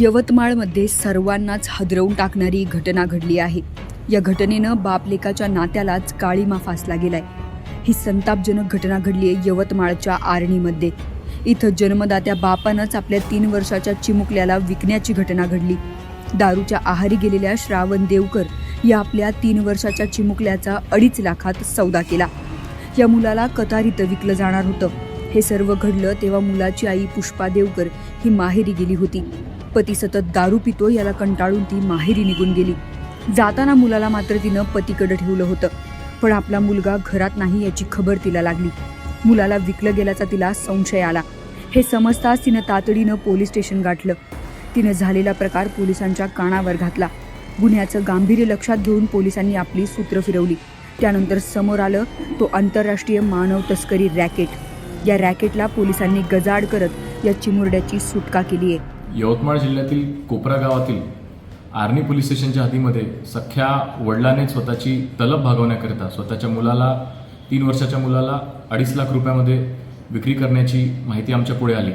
यवतमाळमध्ये सर्वांनाच हदरवून टाकणारी घटना घडली आहे. या घटनेनं बापलेकाच्या नात्यालाच काळीमा फासला गेलाय. ही संतापजनक घटना घडली आहे यवतमाळच्या आर्णीमध्ये. इथं जन्मदात्या बापानंच आपल्या तीन वर्षाच्या चिमुकल्याला विकण्याची घटना घडली. दारूच्या आहारी गेलेल्या श्रावण देवकर या आपल्या तीन वर्षाच्या चिमुकल्याचा अडीच लाखात सौदा केला. या मुलाला कतारीत विकलं जाणार होतं. हे सर्व घडलं तेव्हा मुलाची आई पुष्पा देवकर ही माहेरी गेली होती. पती सतत दारू पितो याला कंटाळून ती माहेरी निघून गेली. जाताना मुलाला मात्र तिनं पतीकडे ठेवलं होतं पण आपला मुलगा घरात नाही याची खबर तिला लागली. मुलाला विकलं गेल्याचा तिला संशय आला. हे समजताच तिनं तातडीनं पोलीस स्टेशन गाठलं. तिनं झालेला प्रकार पोलिसांच्या कानावर घातला. गुन्ह्याचं गांभीर्य लक्षात घेऊन पोलिसांनी आपली सूत्र फिरवली. त्यानंतर समोर आलं तो आंतरराष्ट्रीय मानव तस्करी रॅकेट. या रॅकेटला पोलिसांनी गजाड करत या चिमुरड्याची सुटका केली आहे यवतमाळ जिल्ह्यातील कोपरा गावातील आर्नी पोलीस स्टेशनच्या हद्दीमध्ये सख्या वडिलाने स्वतःची तलब भागवण्याकरिता स्वतःच्या मुलाला तीन वर्षाच्या मुलाला अडीच लाख रुपयामध्ये विक्री करण्याची माहिती आमच्या पुढे आली.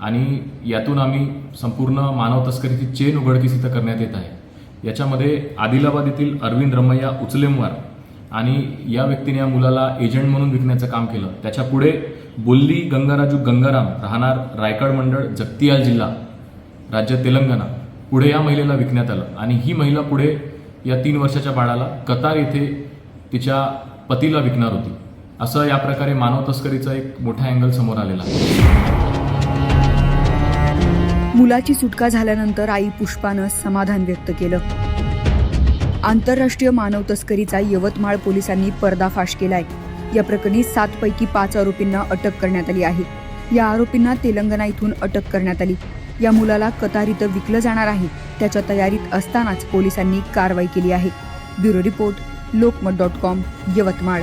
आणि यातून आम्ही संपूर्ण मानव तस्करीची चेन उघडकीस इथं करण्यात येत आहे. याच्यामध्ये आदिलाबाद येथील अरविंद रमैया उचलेमवार आणि या व्यक्तीने या मुलाला एजंट म्हणून विकण्याचं काम केलं. त्याच्या पुढे बोल्ली गंगाराजू गंगाराम राहणार रायगड मंडळ जगतियाल जिल्हा राज्य तेलंगणा पुढे या महिलेला विकण्यात आलं. आणि ही महिला पुढे या तीन वर्षाच्या बाळाला कतार येथे तिच्या पतीला विकणार होती. असं या प्रकारे मानव तस्करीचा एक मोठा अँगल समोर आलेला मुलाची सुटका झाल्यानंतर आई पुष्पानं समाधान व्यक्त केलं. आंतरराष्ट्रीय मानव तस्करीचा यवतमाळ पोलिसांनी पर्दाफाश केलाय. या प्रकरणी सातपैकी पाच आरोपींना अटक करण्यात आली आहे. या आरोपींना तेलंगणा इथून अटक करण्यात आली. या मुलाला कतार इथं विकलं जाणार आहे. त्याच्या तयारीत असतानाच पोलिसांनी कारवाई केली आहे. Bureau report Lokmat dot com Yavatmal.